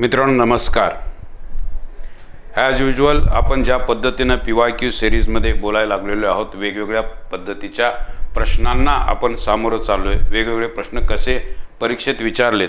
मित्रांनो नमस्कार. As usual आपण ज्या पद्धतीनं पी वाय क्यू सिरीजमध्ये बोलायला लागलेलो आहोत वेगवेगळ्या पद्धतीच्या प्रश्नांना आपण सामोरं चाललो आहे वेगवेगळे प्रश्न कसे परीक्षेत विचारलेत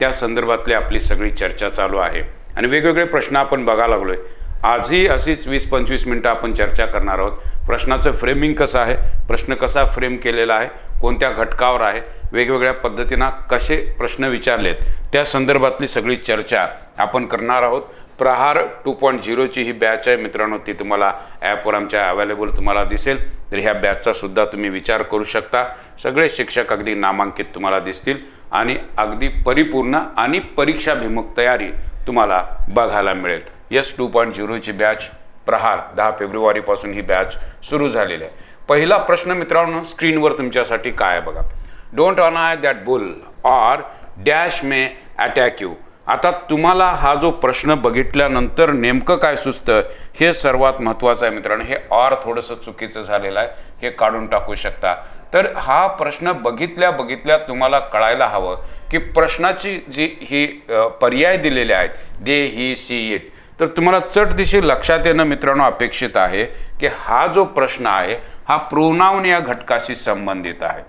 त्या संदर्भातली आपली सगळी चर्चा चालू आहे. आणि वेगवेगळे प्रश्न आपण बघायला लागलो आहे आजही अशीच वीस पंचवीस मिनटं आपण चर्चा करणार आहोत. प्रश्नाचं फ्रेमिंग कसं आहे? प्रश्न कसा फ्रेम केलेला आहे? कोणत्या घटकावर आहे वेगवेगळ्या पद्धतीनं कसे प्रश्न विचारलेत त्या संदर्भातली सगळी चर्चा आपण करणार आहोत. प्रहार टू पॉईंट झिरोची ही बॅच आहे मित्रांनो ती तुम्हाला ॲपवर आमच्या अवेलेबल तुम्हाला दिसेल. तर ह्या बॅचचा सुद्धा तुम्ही विचार करू शकता. सगळे शिक्षक अगदी नामांकित तुम्हाला दिसतील. आणि अगदी परिपूर्ण आणि परीक्षाभिमुख तयारी तुम्हाला बघायला मिळेल. यस टू पॉईंट झिरोची बॅच प्रहार दहा फेब्रुवारीपासून ही बॅच सुरू झालेली आहे. पहिला प्रश्न मित्रांनो स्क्रीनवर तुमच्यासाठी काय आहे बघा. Don't annoy that bull or dash may attack you आता तुम्हाला हा जो प्रश्न बघितल्यानंतर नेमकं काय सुचतं हे सर्वात महत्त्वाचं आहे मित्रांनो. हे ऑर थोडंसं चुकीचं झालेलं आहे हे काढून टाकू शकता. तर हा प्रश्न बघितल्या बघितल्या तुम्हाला कळायला हवं की प्रश्नाची जी ही पर्याय दिलेले आहेत दे ही सी इट तर तुम्हाला चटदिशी लक्षात येणं मित्रांनो अपेक्षित आहे की हा जो प्रश्न आहे हा प्रोनाऊन या घटकाशी संबंधित आहे.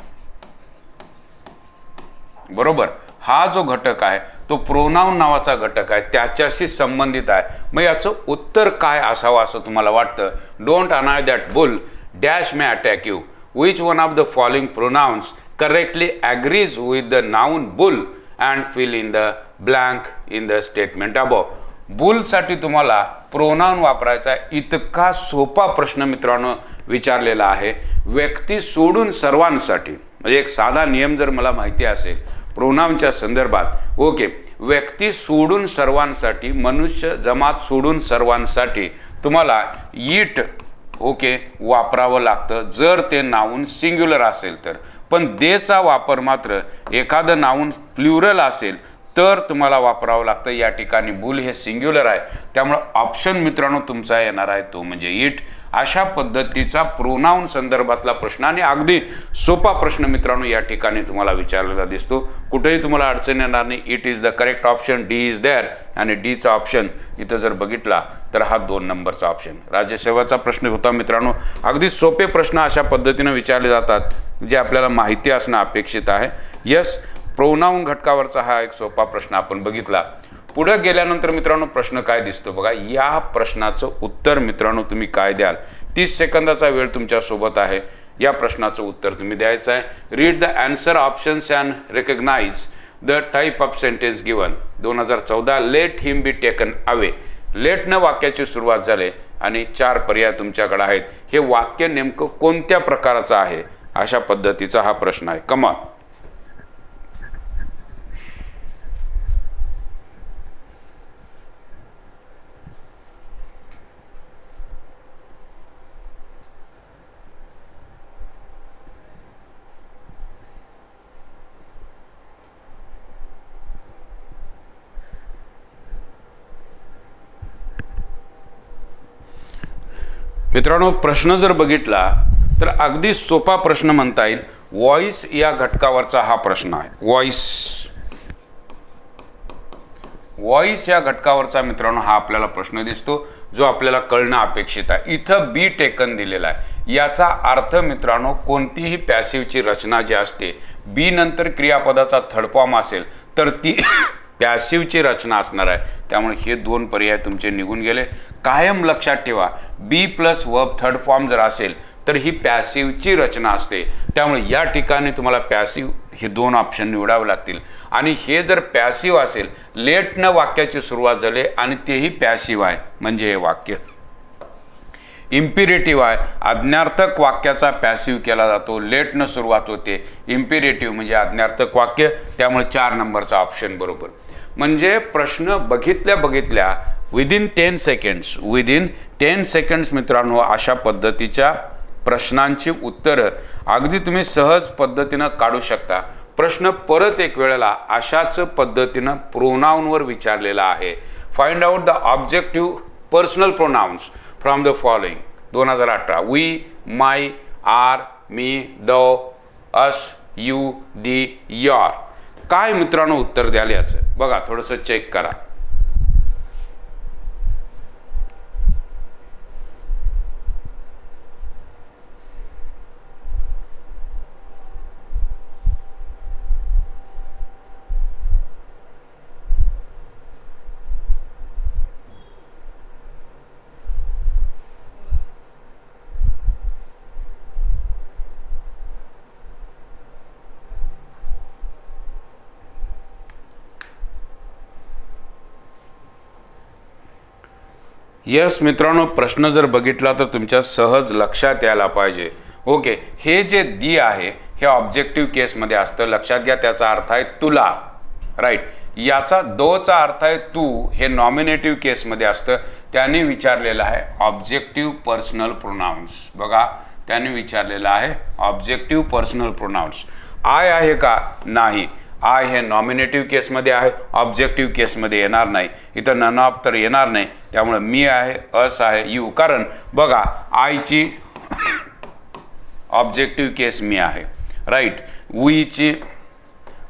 बरोबर? हा जो घटक आहे तो प्रोनाऊन नावाचा घटक आहे त्याच्याशी संबंधित आहे. मग याचं उत्तर काय असावं असं तुम्हाला वाटतं? Don't annoy that bull dash may attack you which one of the following pronouns correctly agrees with the noun bull and fill in the blank in the statement above बुलसाठी तुम्हाला प्रोनाऊन वापरायचा इतका सोपा प्रश्न मित्रांनो विचारलेला आहे. व्यक्ती सोडून सर्वांसाठी म्हणजे एक साधा नियम जर मला माहिती असेल प्रोनाऊनच्या संदर्भात ओके व्यक्ती सोडून सर्वांसाठी मनुष्य जमात सोडून सर्वांसाठी तुम्हाला ईट ओके वापरावं लागतं. जर ते नाऊन सिंग्युलर असेल तर. पण देचा वापर मात्र एखादं नाऊन प्ल्युरल असेल तर तुम्हाला वापरावं लागतं. या ठिकाणी बुल हे सिंग्युलर आहे. त्यामुळं ऑप्शन मित्रांनो तुमचा येणार आहे तो म्हणजे इट अशा पद्धतीचा प्रोनाऊन संदर्भातला प्रश्न आणि अगदी सोपा प्रश्न मित्रांनो या ठिकाणी तुम्हाला विचारलेला दिसतो. कुठेही तुम्हाला अडचण येणार नाही. It is the correct option D is there आणि डीचा ऑप्शन इथं जर बघितला तर हा दोन नंबरचा ऑप्शन राज्यसेवाचा प्रश्न होता मित्रांनो. अगदी सोपे प्रश्न अशा पद्धतीनं विचारले जातात जे आपल्याला माहिती असणं अपेक्षित आहे. यस प्रोनाऊन घटकावरचा हा एक सोपा प्रश्न आपण बघितला. पुढं गेल्यानंतर मित्रांनो प्रश्न काय दिसतो बघा? या प्रश्नाचं उत्तर मित्रांनो तुम्ही काय द्याल? तीस सेकंदाचा वेळ तुमच्यासोबत आहे. या प्रश्नाचं उत्तर तुम्ही द्यायचं आहे. Read the answer options and recognise the type of sentence given दोन हजार चौदा let him be taken away लेटनं वाक्याची सुरुवात झाले आणि चार पर्याय तुमच्याकडे आहेत. हे वाक्य नेमकं कोणत्या प्रकारचं आहे? अशा पद्धतीचा हा प्रश्न आहे. कमाल मित्रांनो प्रश्न जर बघितला तर अगदी सोपा प्रश्न म्हणता येईल. व्हॉइस या घटकावरचा हा प्रश्न आहे. व्हॉइस व्हॉइस या घटकावरचा मित्रांनो हा आपल्याला प्रश्न दिसतो जो आपल्याला कळणं अपेक्षित आहे. इथं बी टेकन दिलेला आहे. याचा अर्थ मित्रांनो कोणतीही पॅसिवची रचना जी असते बी नंतर क्रियापदाचा थर्ड फॉर्म असेल तर ती पॅसिवची रचना असणार आहे. त्यामुळे हे दोन पर्याय तुमचे निघून गेले. कायम लक्षात ठेवा. Be plus verb third form जर असेल तर ही पॅसिवची रचना असते. त्यामुळे या ठिकाणी तुम्हाला पॅसिव हे दोन ऑप्शन निवडावे लागतील. आणि हे जर पॅसिव असेल लेटनं वाक्याची सुरुवात झाली आणि तेही पॅसिव आहे. म्हणजे हे वाक्य. इम्पिरेटिव्ह आहे. आज्ञार्थक वाक्याचा पॅसिव्ह केला जातो. लेटनं सुरुवात होते. इम्पिरेटिव्ह म्हणजे आज्ञार्थक वाक्य. त्यामुळे चार नंबरचा ऑप्शन बरोबर. म्हणजे प्रश्न बघितल्या बघितल्या within ten seconds within ten seconds मित्रांनो अशा पद्धतीच्या प्रश्नांची उत्तरं अगदी तुम्ही सहज पद्धतीनं काढू शकता. प्रश्न परत एक वेळेला अशाच पद्धतीनं प्रोनाऊनवर विचारलेला आहे. Find out the objective personal pronouns from the following दोन हजार अठरा. We my are me the us you the your काय मित्रांनो उत्तर द्याल याचं? बघा थोडंसं चेक करा. यस मित्रांनो प्रश्न जर बघितला तर तुमच्या सहज लक्षात यायला पाहिजे. ओके हे जे दी आहे हे ऑब्जेक्टिव्ह केसमध्ये असतं. लक्षात घ्या त्याचा अर्थ आहे तुला. राईट याचा दोचा अर्थ आहे तू हे नॉमिनेटिव्ह केसमध्ये असतं. त्याने विचारलेलं आहे ऑब्जेक्टिव्ह पर्सनल प्रोनाऊन्स बघा त्याने विचारलेलं आहे ऑब्जेक्टिव्ह पर्सनल प्रोनाऊन्स आय आहे का? नाही. आय हे नॉमिनेटिव्ह केसमध्ये आहे ऑब्जेक्टिव्ह केसमध्ये येणार नाही. इथं नन ऑफ तर येणार नाही. त्यामुळे मी आहे अस आहे यू कारण बघा आयची ऑब्जेक्टिव्ह केस मी आहे. राईट वीची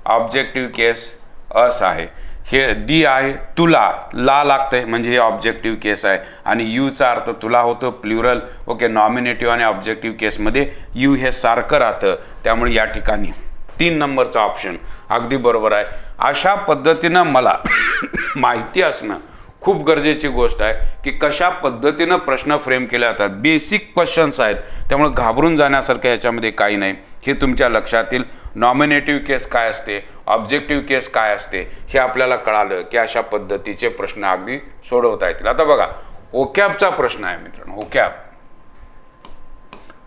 ऑब्जेक्टिव्ह केस अस आहे. हे दी आहे तुला. ला लागतंय म्हणजे हे ऑब्जेक्टिव्ह केस आहे. आणि यूचा अर्थ तुला होतो प्ल्युरल ओके नॉमिनेटिव्ह आणि ऑब्जेक्टिव्ह केसमध्ये यू हे सारखं राहतं. त्यामुळे या ठिकाणी तीन नंबरचा ऑप्शन अगदी बरोबर आहे. अशा पद्धतीनं मला माहिती असणं खूप गरजेची गोष्ट आहे की कशा पद्धतीनं प्रश्न फ्रेम केले जातात. बेसिक क्वेश्चन्स आहेत. त्यामुळे घाबरून जाण्यासारखं याच्यामध्ये काही नाही. हे तुमच्या लक्षात येईल नॉमिनेटिव्ह केस काय असते ऑब्जेक्टिव्ह केस काय असते हे आपल्याला कळालं की अशा पद्धतीचे प्रश्न अगदी सोडवता येतील. आता बघा ओकॅबचा प्रश्न आहे मित्रांनो ओकॅब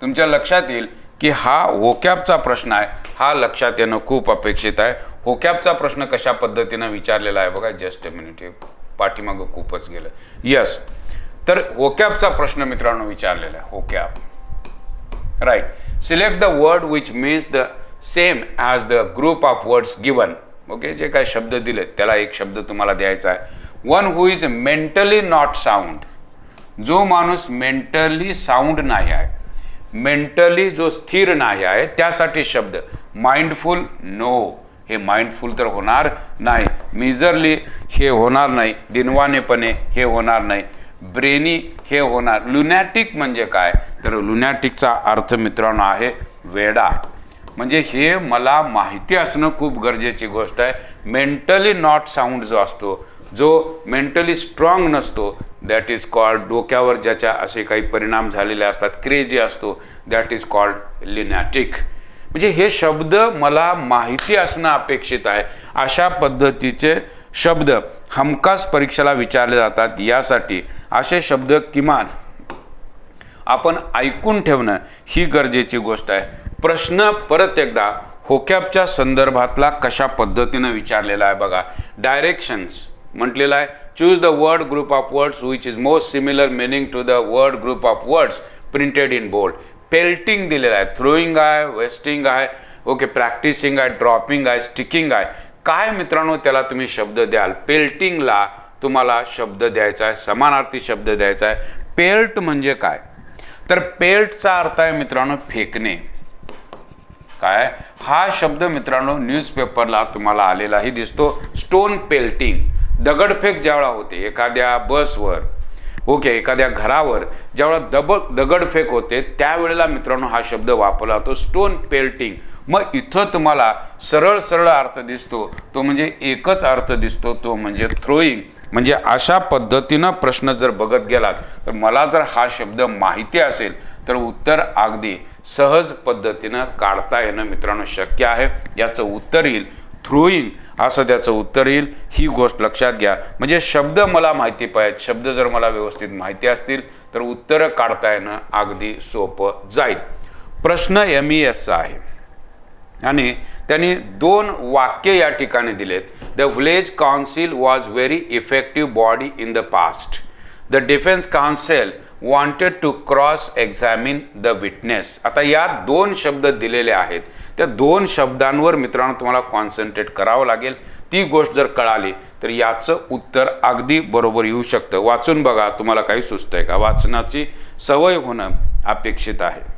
तुमच्या लक्षात येईल की हा ओकॅबचा प्रश्न आहे. हा लक्षात येणं खूप अपेक्षित आहे. होकॅबचा प्रश्न कशा पद्धतीनं विचारलेला आहे बघा जस्ट अ मिनिट हे पाठीमागं खूपच गेलं. यस तर होकॅबचा प्रश्न मित्रांनो विचारलेला आहे. होकॅप right select the word which means the same as the group of words given okay जे काही शब्द दिलेत त्याला एक शब्द तुम्हाला द्यायचा आहे. One who is mentally not sound जो माणूस मेंटली साऊंड नाही आहे. मेंटली जो स्थिर नाही आहे त्यासाठी शब्द. Mindful no. हे माइंडफुल तर होणार नाही. मेजरली हे होणार नाही. दिनवानेपणे हे होणार नाही. ब्रेनी हे होणार. लुनॅटिक म्हणजे काय? तर लुनॅटिकचा अर्थ मित्रांनो आहे वेडा. म्हणजे हे मला माहिती असणं खूप गरजेची गोष्ट आहे. मेंटली नॉट साऊंड जो असतो जो मेंटली स्ट्रॉंग नसतो दॅट इज कॉल्ड डोक्यावर ज्याच्या असे काही परिणाम झालेले असतात क्रेजी असतो दॅट इज कॉल्ड लिनॅटिक म्हणजे हे शब्द मला माहिती असणं अपेक्षित आहे. अशा पद्धतीचे शब्द हमखास परीक्षेला विचारले जातात. यासाठी असे शब्द किमान आपण ऐकून ठेवणं ही गरजेची गोष्ट आहे. प्रश्न परत एकदा होकॅपच्या संदर्भातला कशा पद्धतीनं विचारलेला आहे बघा. डायरेक्शन्स म्हटलेलं आहे. Choose the word group of words which is most similar meaning to the word group of words printed in bold pelting दिलेलं आहे थ्रोईंग आहे वेस्टिंग आहे ओके प्रॅक्टिसिंग आहे ड्रॉपिंग आहे स्टिकिंग आहे. काय मित्रांनो त्याला तुम्ही शब्द द्याल? पेल्टिंगला तुम्हाला शब्द द्यायचा आहे समानार्थी शब्द द्यायचा आहे. पेल्ट म्हणजे काय? तर पेल्टचा अर्थ आहे मित्रांनो फेकणे. काय? हा शब्द मित्रांनो न्यूजपेपरला तुम्हाला आलेलाही दिसतो. स्टोन पेल्टिंग दगडफेक ज्यावेळा होते एखाद्या बसवर ओके एखाद्या घरावर ज्यावेळा दब दगडफेक होते त्यावेळेला मित्रांनो हा शब्द वापरला जातो स्टोन पेल्टिंग मग इथं तुम्हाला सरळ सरळ अर्थ दिसतो तो म्हणजे एकच अर्थ दिसतो तो म्हणजे थ्रोईंग म्हणजे अशा पद्धतीनं प्रश्न जर बघत गेलात तर मला जर हा शब्द माहिती असेल तर उत्तर अगदी सहज पद्धतीनं काढता येणं मित्रांनो शक्य आहे. याचं उत्तर येईल थ्रोईंग असं त्याचं उत्तर येईल. ही गोष्ट लक्षात घ्या. म्हणजे शब्द मला माहिती पाहिजेत. शब्द जर मला व्यवस्थित माहिती असतील तर उत्तरं काढता येणं अगदी सोपं जाईल. प्रश्न एम ई एसचा आहे. आणि त्यांनी दोन वाक्य या ठिकाणी दिलेत. The village council was very effective body in the past the defence council wanted to cross examine the witness आता या दोन शब्द दिलेले आहेत. त्या दोन शब्दांवर मित्रांनो तुम्हाला कॉन्सन्ट्रेट करावं लागेल. ती गोष्ट जर कळाली तर याचं उत्तर अगदी बरोबर येऊ शकतं. वाचून बघा तुम्हाला काही सुचतंय का? वाचनाची सवय होणं अपेक्षित आहे.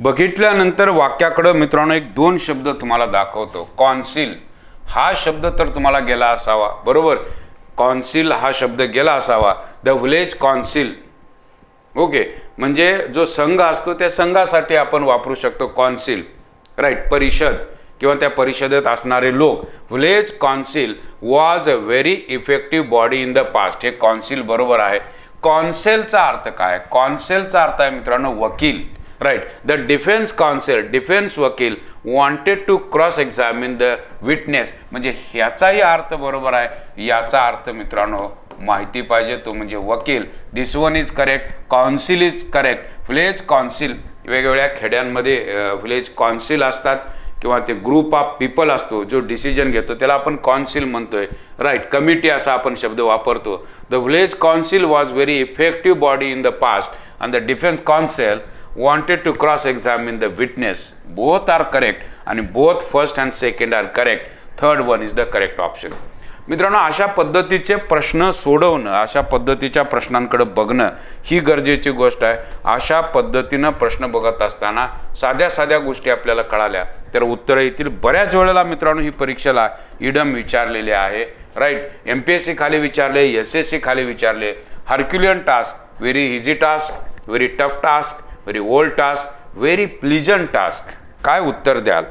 बघितल्यानंतर वाक्याकडं मित्रांनो एक दोन शब्द तुम्हाला दाखवतो. कॉन्सिल हा शब्द तर तुम्हाला गेला असावा. बरोबर? कॉन्सिल हा शब्द गेला असावा. The village council. ओके? म्हणजे जो संघ असतो त्या संघासाठी आपण वापरू शकतो कॉन्सिल. राईट? परिषद किंवा त्या परिषदेत असणारे लोक. Village council was a very effective body in the past हे कॉन्सिल बरोबर आहे. कॉन्सेलचा अर्थ काय? कॉन्सेलचा अर्थ आहे मित्रांनो वकील. Right the defence counsel defence वकील wanted to cross examine the witness म्हणजे ह्याचाही अर्थ बरोबर आहे. याचा अर्थ मित्रांनो माहिती पाहिजे तो म्हणजे वकील. This one is correct council is correct village council वेगवेगळ्या खेड्यांमध्ये व्हिलेज कॉन्सिल असतात किंवा ते ग्रुप ऑफ पीपल असतो जो डिसिजन घेतो त्याला आपण कॉन्सिल म्हणतोय. राईट कमिटी असा आपण शब्द वापरतो. The village council was very effective body in the past and the defence counsel wanted to cross examine the witness. Both are correct आणि both first and second are correct. Third one is the correct option. मित्रांनो अशा पद्धतीचे प्रश्न सोडवणं अशा पद्धतीच्या प्रश्नांकडे बघणं ही गरजेची गोष्ट आहे. अशा पद्धतीनं प्रश्न बघत असताना साध्या साध्या गोष्टी आपल्याला कळाल्या. तर उत्तरं येतील. बऱ्याच वेळेला मित्रांनो ही परीक्षेला इडम विचारलेले आहे. Right M P S C खाली विचारले एस एस सी खाली विचारले. Herculean task very easy task very tough task very task very pleasant task काय उत्तर द्याल?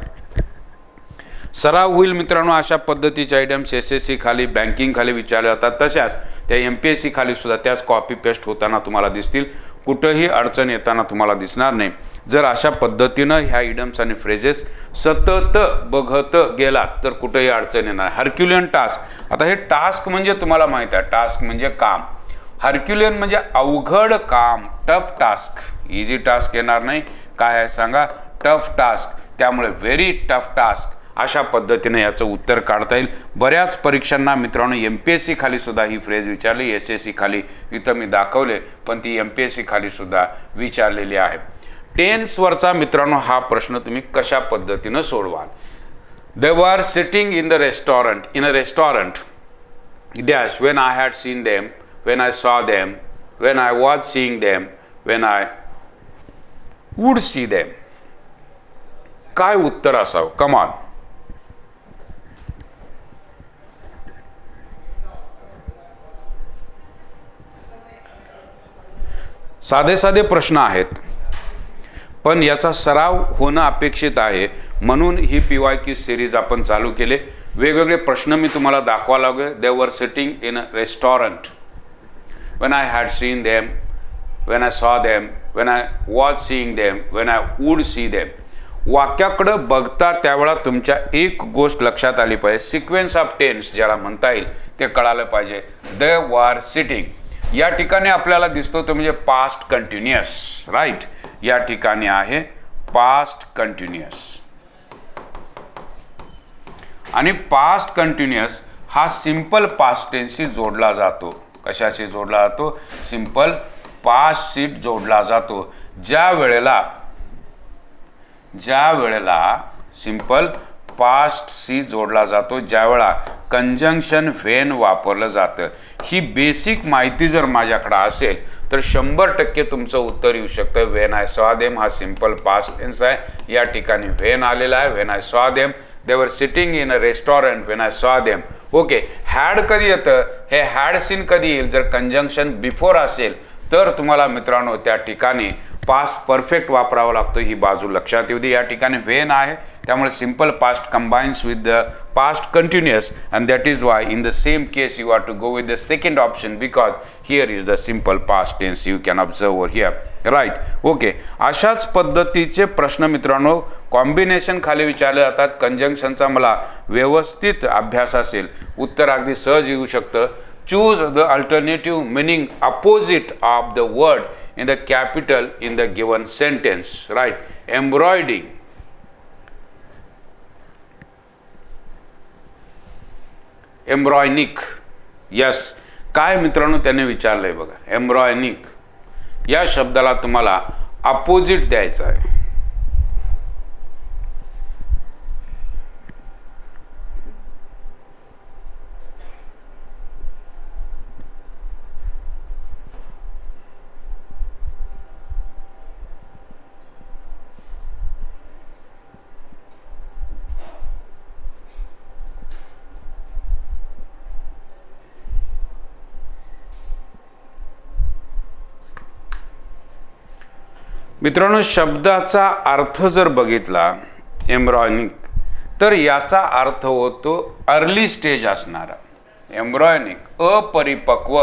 सराव होईल मित्रांनो अशा पद्धतीच्या आयटम्स एस एस सी खाली बँकिंग खाली विचारल्या जातात. तशाच त्या एम पी एस सी खाली सुद्धा त्याच कॉपी पेस्ट होताना तुम्हाला दिसतील. कुठंही अडचण येताना तुम्हाला दिसणार नाही. जर अशा पद्धतीनं ह्या इडम्स आणि फ्रेजेस सतत बघत गेलात तर कुठंही अडचण येणार हर्क्युलियन टास्क आता हे टास्क म्हणजे तुम्हाला माहीत आहे. टास्क म्हणजे काम. हर्क्युलियन म्हणजे अवघड काम. टफ टास्क इझी टास्क येणार नाही. काय आहे सांगा? टफ टास्क त्यामुळे व्हेरी टफ टास्क अशा पद्धतीने याचं उत्तर काढता येईल. बऱ्याच परीक्षांना मित्रांनो एम पी एस सी खाली सुद्धा ही फ्रेज विचारली एस एस सी खाली इथं मी दाखवले पण ती एम पी एस सी खाली सुद्धा विचारलेली आहे. टेन्सवरचा मित्रांनो हा प्रश्न तुम्ही कशा पद्धतीनं सोडवाल? They were sitting in the restaurant in a restaurant dash when I had seen them when I saw them when I was seeing them when I would see them काय उत्तर असावं? कमाल साधे साधे प्रश्न आहेत. पण याचा सराव होणं अपेक्षित आहे. म्हणून ही पी वाय क्यू सिरीज आपण चालू केले. वेगवेगळे प्रश्न मी तुम्हाला दाखवा लागले they were sitting in a restaurant when I had seen them when I saw them when I was seeing them when I would see them वाक्याकडं बघता त्यावेळा तुमच्या एक गोष्ट लक्षात आली पाहिजे. सिक्वेन्स ऑफ टेन्स ज्याला म्हणता येईल ते कळालं पाहिजे. द वार सिटिंग या ठिकाणी आपल्याला दिसतो तो म्हणजे पास्ट कंटिन्युअस राईट या ठिकाणी आहे पास्ट कंटिन्युअस आणि पास्ट कंटिन्युअस हा सिंपल पास्ट टेन्सशी जोडला जातो. कशाशी जोडला जातो? सिंपल पास सीट जोडला जातो. ज्या वेळेला ज्या वेळेला सिंपल पास्ट सी जोडला जातो ज्यावेळा कंजंक्शन व्हेन वापरलं जातं. ही बेसिक माहिती जर माझ्याकडं असेल तर शंभर टक्के तुमचं उत्तर येऊ शकतं. व्हेन आय सॉ देम हा सिंपल पास्ट टेन्स आहे. या ठिकाणी व्हेन आलेला आहे. When I saw them. They were sitting in a restaurant when I saw them okay had कधी येतं? हे हॅड सीन कधी येईल? जर कंजंक्शन बिफोर असेल तर तुम्हाला मित्रांनो त्या ठिकाणी पास्ट परफेक्ट वापरावा लागतो ही बाजू लक्षात येऊ दे. या ठिकाणी व्हेन आहे त्यामुळे simple past combines with the past continuous and that is why in the same case you are to go with the second option because here is the simple past tense you can observe or here right okay अशाच पद्धतीचे प्रश्न मित्रांनो combination खाली विचारले जातात. कंजंक्शनचा मला व्यवस्थित अभ्यास असेल. उत्तर अगदी सहज येऊ शकतं. choose the alternative meaning opposite of the word in the capital in the given sentence right embroidering embryonic yes काय मित्रांनो त्याने विचारलंय बघा एम्ब्रॉयनिक या शब्दाला तुम्हाला अपोजिट द्यायचं आहे मित्रांनो शब्दाचा अर्थ जर बघितला एम्ब्रॉयनिक तर याचा अर्थ होतो अर्ली स्टेज असणारा. एम्ब्रॉयनिक अपरिपक्व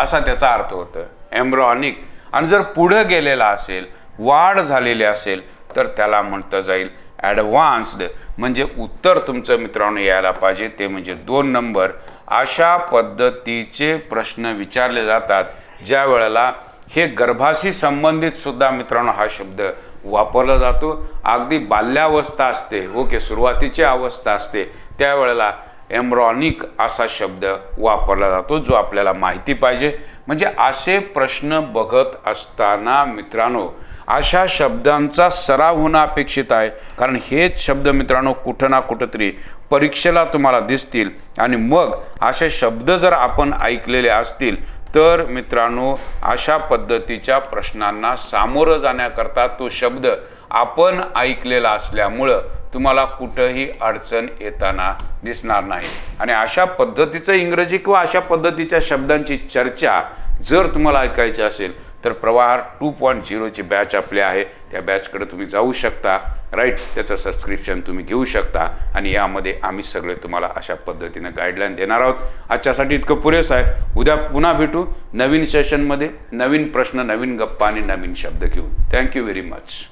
असा त्याचा अर्थ होतो. एम्ब्रॉनिक आणि जर पुढं गेलेला असेल वाढ झालेली असेल तर त्याला म्हणतं जाईल ॲडव्हान्स्ड म्हणजे उत्तर तुमचं मित्रांनो यायला पाहिजे ते म्हणजे दोन नंबर. अशा पद्धतीचे प्रश्न विचारले जातात ज्या वेळेला हे गर्भाशी संबंधित सुद्धा मित्रांनो हा शब्द वापरला जातो. अगदी बाल्यावस्था असते. ओके सुरुवातीची अवस्था असते. त्यावेळेला एम्ब्रॉनिक असा शब्द वापरला जातो जो आपल्याला माहिती पाहिजे. म्हणजे असे प्रश्न बघत असताना मित्रांनो अशा शब्दांचा सराव होणं अपेक्षित आहे. कारण हेच शब्द मित्रांनो कुठं ना कुठंतरी परीक्षेला तुम्हाला दिसतील. आणि मग असे शब्द जर आपण ऐकलेले असतील तर मित्रांनो अशा पद्धतीच्या प्रश्नांना सामोरं जाण्याकरता तो शब्द आपण ऐकलेला असल्यामुळं तुम्हाला कुठंही अडचण येताना दिसणार नाही. आणि अशा पद्धतीचं इंग्रजी किंवा अशा पद्धतीच्या शब्दांची चर्चा जर तुम्हाला ऐकायची असेल तर प्रवाह टू पॉईंट झिरोची बॅच आपली आहे. त्या बॅचकडे तुम्ही जाऊ शकता राईट त्याचं सबस्क्रिप्शन तुम्ही घेऊ शकता. आणि यामध्ये आम्ही सगळे तुम्हाला अशा पद्धतीनं गाईडलाईन देणार आहोत. आजच्यासाठी इतकं पुरेसं आहे. उद्या पुन्हा भेटू. नवीन सेशनमध्ये नवीन प्रश्न नवीन गप्पा आणि नवीन शब्द घेऊन. Thank you very much